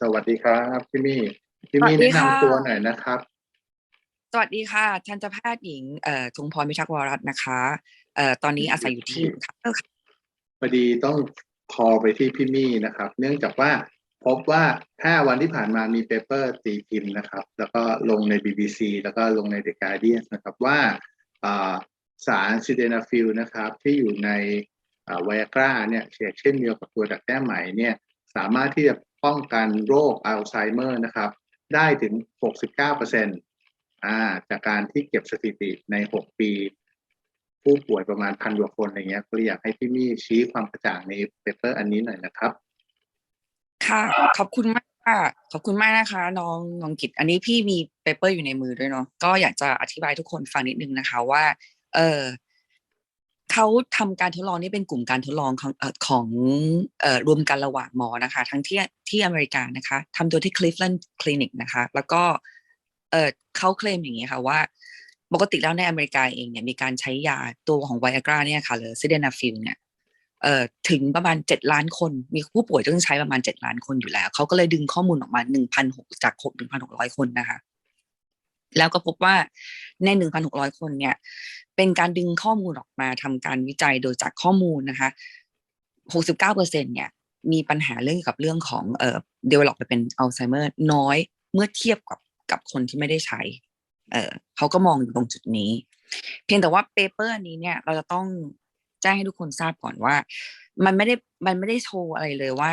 สวัสดีครับพี่มี่พี่มี่สวัสดีแนะค่ะ นำตัวหน่อยนะครับ สวัสดีค่ะทันตแพทย์หญิงเอ่อทุงพรพิทักษ์วรรัตน์นะคะเอ่อตอนนี้อาศัยอยู่ที่ค่ะ พอดีต้องคอไปที่พี่มี่นะครับ เนื่องจากว่าพบว่า 5 วันที่ผ่านมามีเปเปอร์ตีพิมพ์นะครับ แล้วก็ลงใน BBC แล้วก็ลงใน The Guardian นะครับว่าอ่าสารซิเดนาฟิลนะครับ ที่อยู่ในไวอากราเนี่ยเช่นเดียวกับตัวดักแด้ไหมเนี่ย สามารถที่จะ ป้องกันโรคอัลไซเมอร์นะครับ ได้ถึง 69%อ่าจากการที่เก็บสถิติใน 6 ปี ผู้ป่วยประมาณพันกว่าคนอะไรเงี้ยก็เลยอยากให้พี่มี่ชี้ความกระจ่างในเปเปอร์อันนี้หน่อยนะครับ ค่ะ ขอบคุณมากค่ะขอบคุณมากนะคะ น้องน้องกิตอันนี้พี่มีเปเปอร์อยู่ในมือด้วยเนาะก็อยากจะอธิบายทุกคนฟังนิดนึงนะคะว่า เออ เขาทำการทดลองนี่เป็นกลุ่มการทดลองของของรวมกันระหว่างหมอนะคะ ทั้งที่ที่อเมริกานะคะทำโดยที่ Cleveland Clinic นะคะ แล้วก็เขาเคลมอย่างนี้ค่ะว่าปกติแล้วในอเมริกาเองเนี่ยมีการใช้ยาตัวของไวอากราเนี่ยค่ะหรือซิเดนาฟิลเนี่ยเอ่อถึงประมาณเจ็ดล้านคน มีผู้ป่วยต้องใช้ประมาณเจ็ดล้านคนอยู่แล้ว เขาก็เลยดึงข้อมูลออกมาหนึ่งพันหกจากหกหนึ่งพันหกร้อยคนนะคะ แล้วก็พบว่าในหนึ่งพันหกร้อยคนเนี่ย เป็นการดึงข้อมูลออกมาทำการวิจัยโดยจากข้อมูลนะคะหกสิบเก้าเปอร์เซ็นเนี่ยมีปัญหาเรื่องเกี่ยวกับเรื่องของเอ่อ develop ไปเป็นอัลไซเมอร์น้อยเมื่อเทียบกับกับคนที่ไม่ได้ใช้ เออเขาก็มองอยู่ตรงจุดนี้ เพียงแต่ว่าเปเปอร์นี้เนี่ยเราจะต้องแจ้งให้ทุกคนทราบก่อนว่า มันไม่ได้มันไม่ได้โชว์อะไรเลยว่า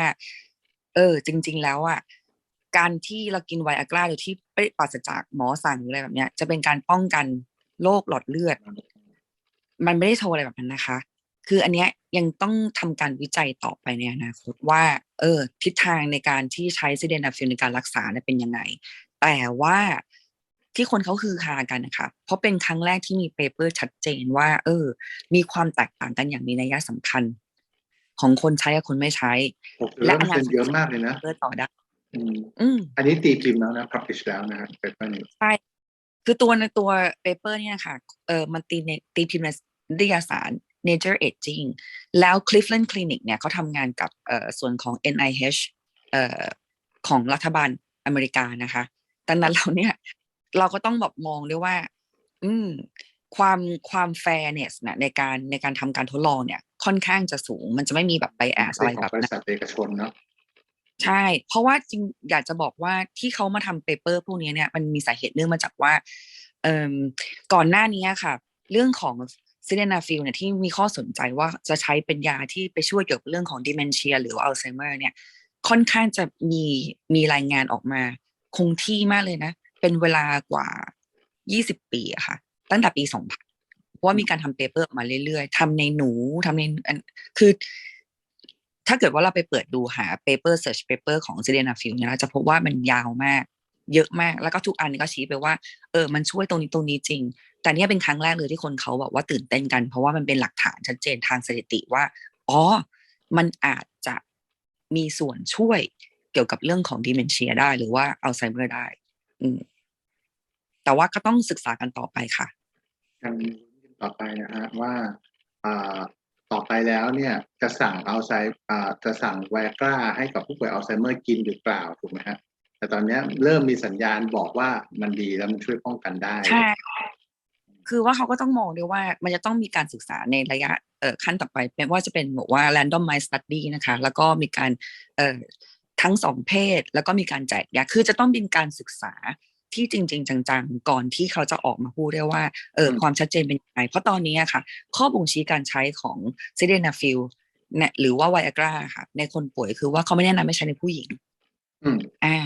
เออ จริง ๆ แล้วอะ การที่เรากินไวอากราโดยที่ไม่ปราศจากหมอสั่งหรืออะไรแบบเนี้ย จะเป็นการป้องกันโรคหลอดเลือด มันไม่ได้โชว์อะไรแบบนั้นนะคะ คืออันเนี้ยยังต้องทำการวิจัยต่อไปในอนาคตว่า เออ ทิศทางในการที่ใช้ซิเดนาฟิลในการรักษาเนี่ยเป็นยังไง แต่ว่าที่คนเขาคือคากันนะคะ เพราะเป็นครั้งแรกที่มีเปเปอร์ชัดเจนว่า เออ มีความแตกต่างกันอย่างมีนัยสำคัญ ของคนใช้กับคนไม่ใช้ผมถือว่ามันเป็นเยอะมากเลยนะเปเปอร์ต่อได้ อืมอืมอันนี้ตีพิมพ์แล้วนะ publish แล้วนะครับเปเปอร์นี้ใช่คือตัวในตัวเปเปอร์เนี่ยค่ะเออมันตีในตีพิมพ์ในนิตยสาร Nature Aging แล้ว Cleveland Clinic เนี่ยเขาทำงานกับเอ่อส่วนของ NIH เอ่อของรัฐบาลอเมริกานะคะดังนั้นเราเนี่ยเราก็ต้องแบบมองด้วยว่า อืมความความแฟร์เนี่ยนะในการในการทำการทดลองเนี่ย ค่อนข้างจะสูง มันจะไม่มีแบบไบแอสอะไรเป็นขแบองบบรินั้นษัทเอกชนเนาะ ใช่ เพราะว่าจริงอยากจะบอกว่าที่เขามาทำเปเปอร์พวกนี้เนี่ยมันมีสาเหตุเนื่องมาจากว่าก่อนหน้านี้ค่ะ เรื่องของซิเดนาฟิลเนี่ยที่มีข้อสนใจว่าจะใช้เป็นยาที่ไปช่วยเกี่ยวกับเรื่องของดิเมนเชีย หรืออัลไซเมอร์เนี่ยค่อนข้างจะมีมีรายงานออกมาคงที่มากเลยนะ เป็นเวลากว่า 20 ปีอะค่ะ ตั้งแต่ปี 2000เพราะว่ามีการทำเปเปอร์มาเรื่อยๆทำในหนูทำในคือ ถ้าเกิดว่าเราไปเปิดดูหา paper search paper ของ s i d e n a f i l เนี่ยเราจะพบว่ามันยาวมาก เยอะมากแล้วก็ทุกอันก็ชี้ไปว่าเออมันช่วยตรงนี้ตรงนี้จริง แต่เนี่ยเป็นครั้งแรกเลยที่คนเขาบอกว่าตื่นเต้นกัน เพราะว่ามันเป็นหลักฐานชัดเจนทางสถิติว่าอ๋อมันอาจจะมีส่วนช่วยเกี่ยวกับเรื่องของดิเมนเชียได้หรือว่าอัลไซเมอร์ได้ อืมแต่ว่าก็ต้องศึกษากันต่อไปค่ะกันต่อไปนะฮะว่าอ่า ต่อไปแล้วเนี่ยจะสั่งอัลไซอ่าจะสั่งไวกราให้กับผู้ป่วยอัลไซเมอร์กินหรือเปล่าถูกไหมฮะแต่ตอนนี้เริ่มมีสัญญาณบอกว่ามันดีแล้วมันช่วยป้องกันได้ใช่คือว่าเขาก็ต้องมองด้วยว่ามันจะต้องมีการศึกษาในระยะขั้นต่อไปว่าจะเป็นบอกว่า randomized study นะคะ แล้วก็มีการทั้งสองเพศ แล้วก็มีการแจกยาคือจะต้องเป็นการศึกษา ที่จริง ๆ จังๆ ก่อนที่เขาจะออกมาพูดได้ว่าเออความชัดเจนเป็นยังไง เพราะตอนนี้อะค่ะ ข้อบ่งชี้การใช้ของซิเดนาฟิลเนี่ยหรือว่าไวอากราค่ะ ในคนป่วยคือว่าเขาไม่แนะนำให้ใช้ในผู้หญิงอืมอ่า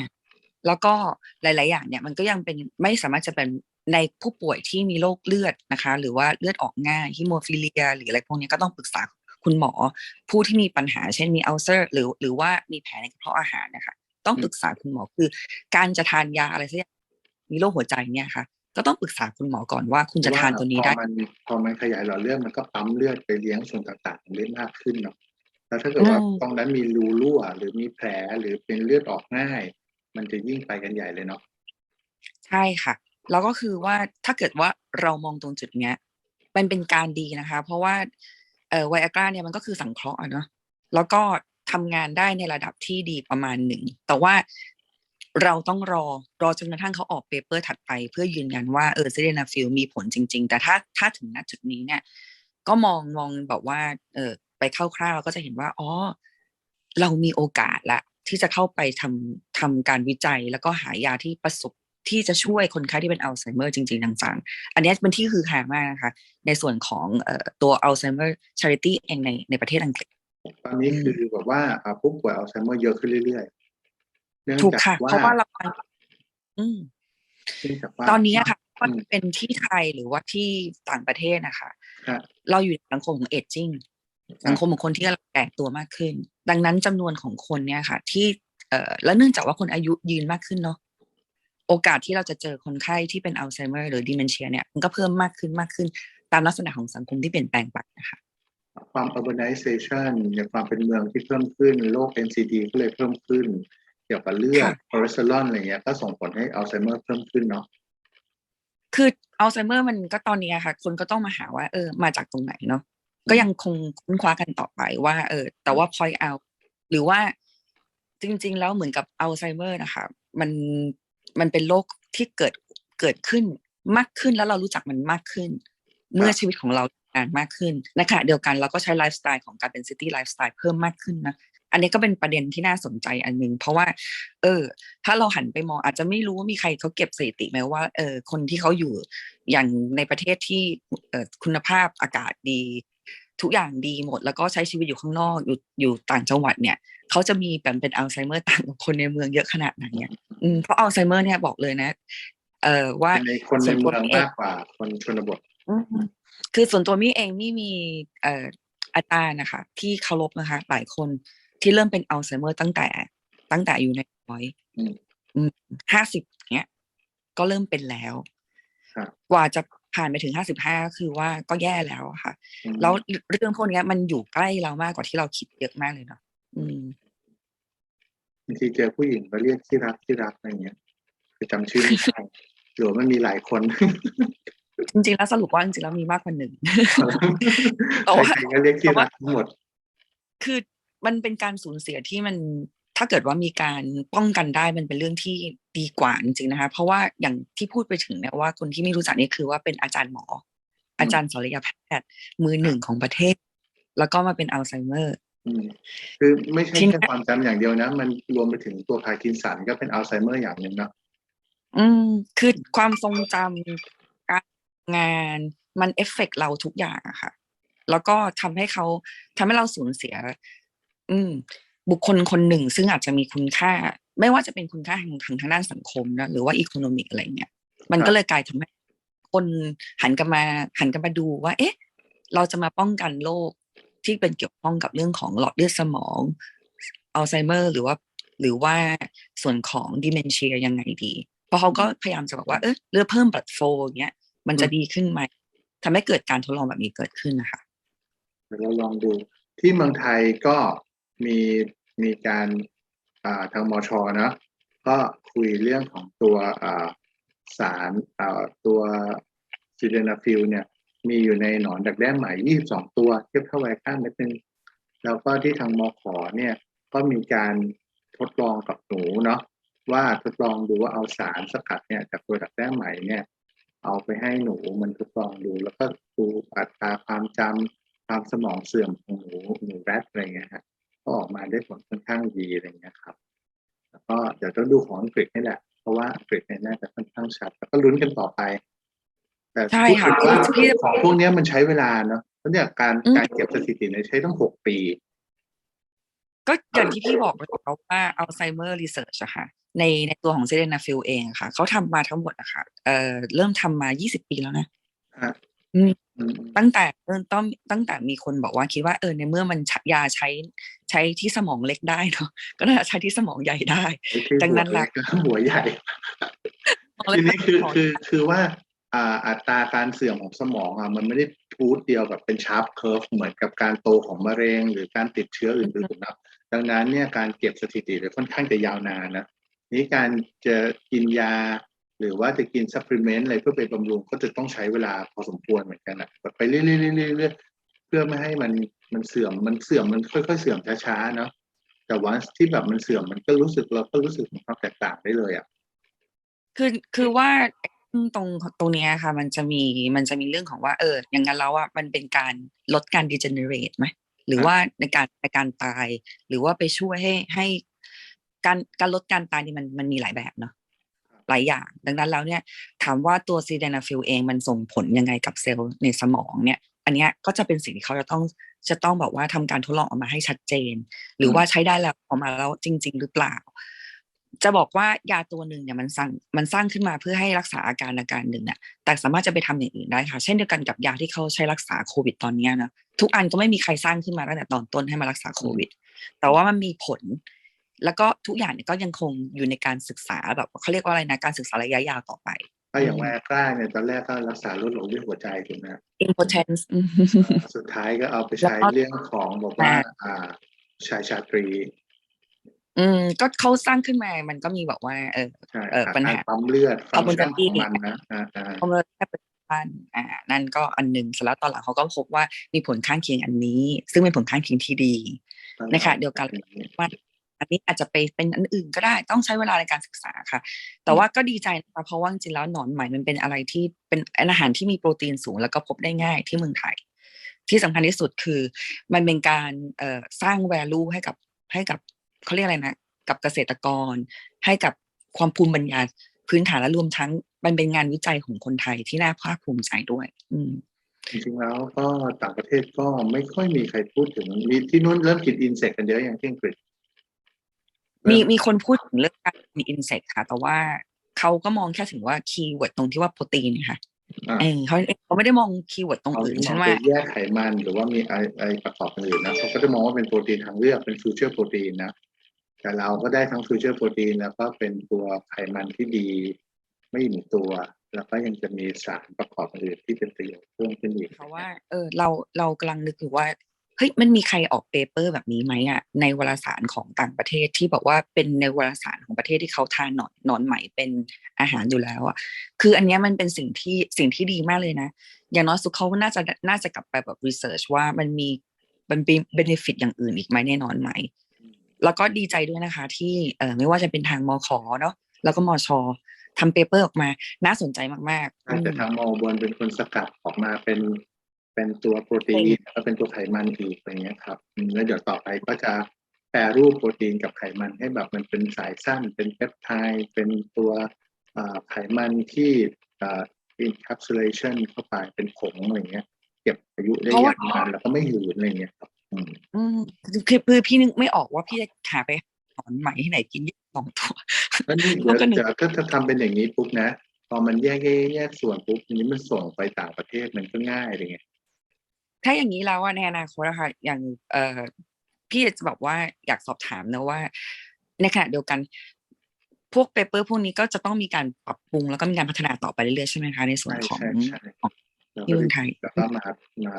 แล้วก็หลาย ๆ อย่างเนี่ย มันก็ยังเป็นไม่สามารถจะเป็นในผู้ป่วยที่มีโรคเลือดนะคะ หรือว่าเลือดออกง่ายฮิโมฟิเลีย หรืออะไรพวกนี้ก็ต้องปรึกษาคุณหมอ ผู้ที่มีปัญหา เช่นมีอัลเซอร์ หรือหรือว่ามีแผลในกระเพาะอาหารนะคะ ต้องปรึกษาคุณหมอคือ การจะทานยาอะไรสักอย่าง มีโรคหัวใจเนี่ยค่ะ ก็ต้องปรึกษาคุณหมอก่อนว่าคุณจะทานตัวนี้ได้พอมันพอมันขยายหลอดเลือดมันก็ปั๊มเลือดไปเลี้ยงส่วนต่างๆได้มากขึ้นเนาะแล้วถ้าเกิดว่าอืมตรงนั้นมีรูรั่ว หรือมีแผลหรือเป็นเลือดออกง่าย มันจะยิ่งไปกันใหญ่เลยเนาะใช่ค่ะแล้วก็คือว่าถ้าเกิดว่าเรามองตรงจุดเนี้ย มันเป็นการดีนะคะ เพราะว่าเอ่อไวอากราเนี่ยมันก็คือสังเคราะห์อะเนาะแล้วก็ทำงานได้ในระดับที่ดีประมาณหนึ่ง แต่ว่า เราต้องรอรอจนกระทั่งเขาออกเปเปอร์ถัดไป เพื่อยืนยันว่าเออซิเดนาฟิลมีผลจริง ๆ แต่ถ้าถ้าถึงณจุดนี้เนี่ย ก็มองมองแบบว่า เออไปคร่าวๆเราก็จะเห็นว่าอ๋อเรามีโอกาสละที่จะเข้าไปทำทำการวิจัย แล้วก็หายาที่ประสบที่จะช่วยคนไข้ที่เป็นอัลไซเมอร์จริงๆจังๆอันนี้เป็นที่คือหามากนะคะ ในส่วนของเอ่อตัว Alzheimer Charity เองในในประเทศอังกฤษ ตอนนี้คือแบบว่าผู้ป่วยอัลไซเมอร์เยอะขึ้นเรื่อย ถูกจากค่ะว่าเพราะว่าเราอืมเนื่องจากว่าตอนนี้อะค่ะอืมันมเป็นที่ไทยหรือว่าที่ต่างประเทศนะคะฮะเราอยู่ในสังคมของเอจจิ้งสังคมของคนที่กำลังแก่ตัวมากขึ้น ดังนั้นจำนวนของคนเนี่ยค่ะ ที่เอ่อแล้วเนื่องจากว่าคนอายุยืนมากขึ้นเนาะโอกาสที่เราจะเจอคนไข้ที่เป็นอัลไซเมอร์หรือดิเมนเชียเนี่ยมันก็เพิ่มมากขึ้นมากขึ้น ตามลักษณะของสังคมที่เปลี่ยนแปลงไปนะคะความ urbanization อย่างความเป็นเมืองที่เพิ่มขึ้นโรค NCD ก็เลยเพิ่มขึ้น เกี่ยวกับเลือดค่ะคอเลสเตอรอลอะไรเงี้ย ก็ส่งผลให้อัลไซเมอร์เพิ่มขึ้นเนาะคืออัลไซเมอร์มันก็ตอนนี้อะค่ะ คนก็ต้องมาหาว่า เออ มาจากตรงไหนเนาะก็ยังคงค้นคว้ากันต่อไปว่า เออ แต่ว่า point out หรือว่าจริง ๆ แล้วเหมือนกับอัลไซเมอร์นะคะ มันมันเป็นโรคที่เกิดเกิดขึ้นมากขึ้นแล้วเรารู้จักมันมากขึ้น เมื่อชีวิตของเรานานมากขึ้นในขณะเดียวกันเราก็ใช้ไลฟ์สไตล์ของการเป็นซิตี้ไลฟ์สไตล์เพิ่มมากขึ้นนะ อันนี้ก็เป็นประเด็นที่น่าสนใจอันหนึง เพราะว่า เออ ถ้าเราหันไปมองอาจจะไม่รู้ว่ามีใครเขาเก็บสถิติไหมว่าเออคนที่เขาอยู่อย่างในประเทศที่เออคุณภาพอากาศดี ทุกอย่างดีหมด แล้วก็ใช้ชีวิตอยู่ข้างนอกอยู่อยู่ต่างจังหวัดเนี่ยเขาจะมีแบบเป็นอัลไซเมอร์ต่างกับคนในเมืองเยอะขนาดไหนเนี่ยอืมเพราะอัลไซเมอร์เนี่ยบอกเลยนะ เออว่าในคนในเมืองมากกว่าคนชนบทอืมคือส่วนตัวมี่เองมี่มีเอ่ออาจารย์นะคะ ที่เคารพนะคะ หลายคน ที่เริ่มเป็นอัลไซเมอร์ตั้งแต่ ตั้งแต่อายู่ในร้อยอืมห้าสิบเนี้ย ก็เริ่มเป็นแล้วครับกว่าจะผ่านไปถึงห้าสิบห้าคือว่าก็แย่แล้วอะค่ะอืมแล้วเรื่องพวกเนี้ยมันอยู่ใกล้เรามากกว่าที่เราคิดเยอะมากเลยเนาะอืมบางทีเจอผู้หญิงก็เรียกที่รักที่รักอะไรเงี้ยคือจำชื่อไม่ได้หรือว่ามันมีหลายคน จริงๆแล้วสรุปว่าจริงๆแล้วมีมากกว่าหนึ่งแต่ว่าใครๆก็เรียกที่รักทั้งหมด คือ มันเป็นการสูญเสียที่มันถ้าเกิดว่ามีการป้องกันได้มันเป็นเรื่องที่ดีกว่าจริงๆนะคะเพราะว่าอย่างที่พูดไปถึงเนี่ยว่าคนที่ไม่รู้จักนี่คือว่าเป็นอาจารย์หมอ อาจารย์ศัลยแพทย์มือหนึ่งของประเทศ แล้วก็มาเป็นอัลไซเมอร์อืมคือไม่ใช่ทีนี้แค่ความจำอย่างเดียวนะ มันรวมไปถึงตัวพาร์กินสันก็เป็นอัลไซเมอร์อย่างหนึ่งเนาะอืมคือความทรงจำการงานมันเอฟเฟกเราทุกอย่างอะค่ะ แล้วก็ทำให้เขาทำให้เราสูญเสีย อืม บุคคลคนหนึ่งซึ่งอาจจะมีคุณค่า ไม่ว่าจะเป็นคุณค่าทางทางทางด้านสังคมนะหรือว่าอีโคโนมิกอะไรเงี้ยมันก็เลยกลายทำให้คนหันกันมาหันกันมาดูว่า เอ๊ะ เราจะมาป้องกันโรคที่เป็นเกี่ยวข้องกับเรื่องของหลอดเลือดสมองอัลไซเมอร์หรือว่าหรือว่าส่วนของดิเมนเชียยังไงดี เพราะเขาก็พยายามจะบอกว่าเออเลือดเพิ่มบัตโฟอย่างเงี้ย มันจะดีขึ้นไหมทำให้เกิดการทดลองแบบนี้เกิดขึ้นนะคะเดี๋ยวเราลองดูที่เมืองไทยก็ มีมีการอ่าทางมชนะก็คุยเรื่องของตัวอ่าสารอ่าตัวซิเดนาฟิลเนี่ยมีอยู่ในหนอนดักแด้ไหม่ 22 ตัวเทียบเท่าไวค่าเม็ดนึงแล้วก็ที่ทางมขเนี่ยก็มีการทดลองกับหนูเนาะว่าทดลองดูว่าเอาสารสกัดเนี่ยจากตัวดักแด้ไหมเนี่ยเอาไปให้หนูมันทดลองดู แล้วก็ดูอัตราความจำความสมองเสื่อมของหนูหนูแรดอะไรเงี้ยฮะก็ออกมา ได้ผลค่อนข้างดีอะไรเงี้ยครับ แล้วก็เดี๋ยวต้องดูของอังกฤษนี่แหละ เพราะว่าอังกฤษเนี่ยน่าจะค่อนข้างชัด แล้วก็ลุ้นกันต่อไป แต่ใช่ค่ะพูดถึงว่าพี่ของพวกเนี้ยมันใช้เวลาเนาะเพราะเนี่ยการอืมการเก็บสถิติเนี่ยใช้ตั้งหกปี ก็อย่างที่พี่บอกไปแล้วว่าอัลไซเมอร์รีเสิร์ชอะค่ะ ในในตัวของเซเ e นาฟิลเองอะค่ะ เขาทำมาทั้งหมดอะค่ะเอ่อเริ่มทำมา 20 ปีแล้วนะฮะอืมอืม ตั้งแต่เริ่มต้นตั้งแต่มีคนบอกว่าคิดว่าเออในเมื่อมันใช้ยาใช้ใช้ที่สมองเล็กได้เนาะก็น่าจะใช้ที่สมองใหญ่ได้ไม่ใช่ดังนั้นหัวล่ะเล็กนะหัวใหญ่สมองเล็ทีกนี้คือสมองคือคือว่าอ่าอัตราการเสื่อมของสมองอะมันไม่ได้พูดเดียวแบบเป็นชาร์ปเคิร์ฟเหมือนกับการโตของมะเร็ง หรือการติดเชื้ออื่นๆนะดังนั้นเนี่ยการเก็บสถิติเนี่ยค่อนข้างจะยาวนานนะนี่การจะกินยา หรือว่าจะกินซัพพลีเมนต์อะไรเพื่อไปบำรุงก็จะต้องใช้เวลาพอสมควรเหมือนกันนะแบบไปเรื่อยๆเรื่อยๆเรื่อยๆเพื่อไม่ให้มันมันเสื่อมมันเสื่อมมันค่อย ๆ เสื่อมช้าๆเนาะแต่ว่าที่แบบมันเสื่อมมันก็รู้สึกเราก็รู้สึกถึงความแตกต่างได้เลยอะคือคือว่าตรงตรงเนี้ยค่ะ มันจะมีมันจะมีเรื่องของว่า เอออย่างนั้นแล้วอะมันเป็นการลดการ degenerate ไหมหรือครับว่าในการในการตาย หรือว่าไปช่วยให้ให้การการลดการตายนี่มันมันมีหลายแบบเนาะ หลายอย่าง ดังนั้นแล้วเนี่ยถามว่าตัวซีเดนาฟิลเองมันส่งผลยังไงกับเซลล์ในสมองเนี่ยอันเนี้ยก็จะเป็นสิ่งที่เขาจะต้องจะต้องแบบว่าทำการทดลองออกมาให้ชัดเจน หรือว่าใช้ได้แล้วออกมาแล้วจริง ๆ หรือเปล่า จะบอกว่ายาตัวหนึ่งเนี่ยมันสร้างมันสร้างขึ้นมาเพื่อให้รักษาอาการอาการหนึ่งเนี่ยแต่สามารถจะไปทำอย่างอื่นได้ค่ะ เช่นเดียวกันกับยาที่เขาใช้รักษาโควิดตอนเนี้ยนะทุกอันก็ไม่มีใครสร้างขึ้นมาตั้งแต่ตอนต้นให้มารักษาโควิด แต่ว่ามันมีผล แล้วก็ทุกอย่างเนี่ยก็ยังคงอยู่ในการศึกษาแบบเขาเรียกว่าอะไรนะการศึกษาระยะยาวต่อไปถ้าอย่างแวกล้าเนี่ยตอนแรกก็รักษาลดหลงด้วยหัวใจถูกไหมครับ impotence อืมอ่าสุดท้ายก็เอาไปใช้เรื่องของบอกว่า อ่าชายชาตรี อืม ก็เขาสร้างขึ้นมา มันก็มีบอกว่า เออใช่เอ่อปัญหาการปั๊มเลือดฟังก์ชันคอมมูนิตี้ของมันนะอ่าอ่าเขาเลยแค่เป็นบ้านอ่านั่นก็อันหนึ่งเสร็จแล้วตอนหลังเขาก็พบว่ามีผลข้างเคียงอันนี้ ซึ่งเป็นผลข้างเคียงที่ดีในขณะเดียวกันว่า อันนี้อาจจะไปเป็นอันอื่นก็ได้ต้องใช้เวลาในการศึกษาค่ะ แต่ว่าก็ดีใจนะคะเพราะว่าจริงๆแล้วหนอนไหมมันเป็นอะไรที่เป็นอาหารที่มีโปรตีนสูง แล้วก็พบได้ง่ายที่เมืองไทย ที่สำคัญที่สุดคือ มันเป็นการเอ่อสร้าง value ให้กับให้กับเขาเรียกอะไรนะ กับเกษตรกร ให้กับความภูมิปัญญาพื้นฐานและรวมทั้ง มันเป็นงานวิจัยของคนไทยที่น่าภาคภูมิใจด้วย อืมจริงๆแล้วก็ต่างประเทศก็ไม่ค่อยมีใครพูดถึงมีที่นู้นเริ่มกินอินเสกกันเยอะอย่างที่อังกฤษ มีเริ่มีคนพูดถึงเรื่องการมีอินเสกค่ะ แต่ว่าเขาก็มองแค่ถึงว่าคีย์เวิร์ดตรงที่ว่าโปรตีนค่ะอ่าเออเขาเขาไม่ได้มองคีย์เวิร์ดตรงเขาอื่นมฉัอนงว่าไปแยกไขมันหรือว่ามีอะไรอะไรประกอบอื่นนะเขาก็จะมองว่าเป็นโปรตีนทางเลือกเป็นฟิวเจอร์โปรตีนนะแต่เราก็ได้ทั้งฟิวเจอร์โปรตีนแล้วก็เป็นตัวไขมันที่ดี ไม่หนึ่งตัว แล้วก็ยังจะมีสารประกอบอื่นที่เป็นประโยชน์เพิ่มขึ้นอีกเพราะว่าเออเราเรากำลังนึกอยู่ว่า เฮ้ยมันมีใครออกเปเปอร์แบบนี้ไหมอะในวารสารของต่างประเทศที่บอกว่าเป็นในวารสารของประเทศที่เขาทานหนอนหนอนไหมเป็นอาหารอยู่แล้วอะคืออันนี้มันเป็นสิ่งที่สิ่งที่ดีมากเลยนะ อย่างน้อยสุดเขาน่าจะน่าจะกลับไปแบบรีเสิร์ชว่ามันมีมันเป็นเบนฟิตอย่างอื่นอีกไหมแน่นอนไหม แล้วก็ดีใจด้วยนะคะ ที่เออไม่ว่าจะเป็นทางมขเนาะแล้วก็มชทำเปเปอร์ออกมา น่าสนใจมากๆอาจจะอืมทางมบนเป็นคนสกัดออกมาเป็น เป็นตัวโปรตีนแล้วก็เป็นตัวไขมันอีกอะไรเงี้ยครับอืมแล้วเดี๋ยวต่อไปก็จะแปรรูปโปรตีนกับไขมันให้แบบมันเป็นสายสั้น เป็นเปปไทด์เป็นตัวอ่าไขมันที่อ่า encapsulation เข้าไปเป็นผงอะไรเงี้ย เก็บอายุได้เพราะยาว่าวนานแล้วก็ไม่หืนอะไรเงี้ยครับอืมอืมคือคือพี่นึกไม่ออกว่าพี่จะหาไปหนอนไหมที่ไหนกินสองตัวแล้วนี่มันเดี๋ยวก็หนึ่งเดี๋ยวถ้าถ้าทำเป็นอย่างนี้ปุ๊บนะพอมันแยกแยกแยกส่วนปุ๊บอันนี้มันส่งไปต่างประเทศมันก็ง่ายเลยไง ถ้าอย่างนี้แล้วอะในอนาคตอะค่ะอย่างเอ่อพี่จะบอกว่าอยากสอบถามนะว่า ในขณะเดียวกันพวกเปเปอร์พวกนี้ก็จะต้องมีการปรับปรุงแล้วก็มีการพัฒนาต่อไปเรื่อยๆใช่ไหมคะในส่วนใช่ของใช่ใช่ของแล้วที่ก็เมืองไทยแล้วก็มามา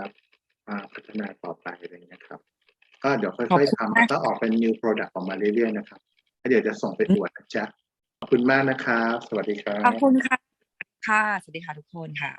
มาพัฒนาต่อไปอะไรอย่างเงี้ยครับ ก็เดี๋ยวค่ขอบอยคุณๆทำมากแล้วก็ออกเป็น new product ออกมาเรื่อยๆนะครับแล้วเดี๋ยวจะส่งไปตรวจนะจ๊ะขอบคุณมากนะครับ สวัสดีครับขอบคุณค่ะค่ะ สวัสดีค่ะทุกคนค่ะ